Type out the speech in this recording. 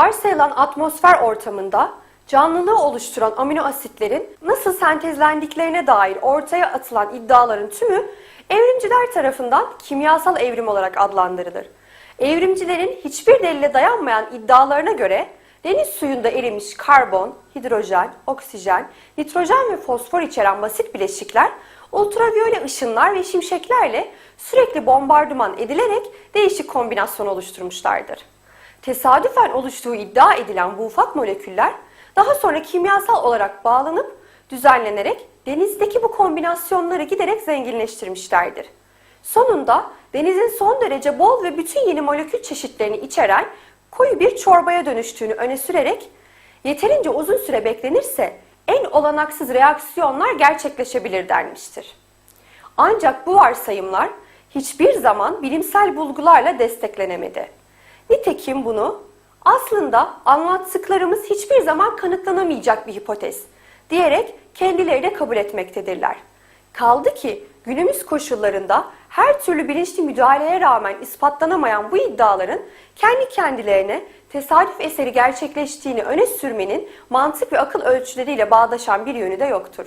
Varsayılan atmosfer ortamında canlılığı oluşturan amino asitlerin nasıl sentezlendiklerine dair ortaya atılan iddiaların tümü evrimciler tarafından kimyasal evrim olarak adlandırılır. Evrimcilerin hiçbir delile dayanmayan iddialarına göre deniz suyunda erimiş karbon, hidrojen, oksijen, nitrojen ve fosfor içeren basit bileşikler ultraviyole ışınlar ve şimşeklerle sürekli bombardıman edilerek değişik kombinasyon oluşturmuşlardır. Tesadüfen oluştuğu iddia edilen bu ufak moleküller daha sonra kimyasal olarak bağlanıp düzenlenerek denizdeki bu kombinasyonları giderek zenginleştirmişlerdir. Sonunda denizin son derece bol ve bütün yeni molekül çeşitlerini içeren koyu bir çorbaya dönüştüğünü öne sürerek yeterince uzun süre beklenirse en olanaksız reaksiyonlar gerçekleşebilir denmiştir. Ancak bu varsayımlar hiçbir zaman bilimsel bulgularla desteklenemedi. Nitekim bunu aslında anlattıklarımız hiçbir zaman kanıtlanamayacak bir hipotez diyerek kendileri de kabul etmektedirler. Kaldı ki günümüz koşullarında her türlü bilinçli müdahaleye rağmen ispatlanamayan bu iddiaların kendi kendilerine tesadüf eseri gerçekleştiğini öne sürmenin mantık ve akıl ölçüleriyle bağdaşan bir yönü de yoktur.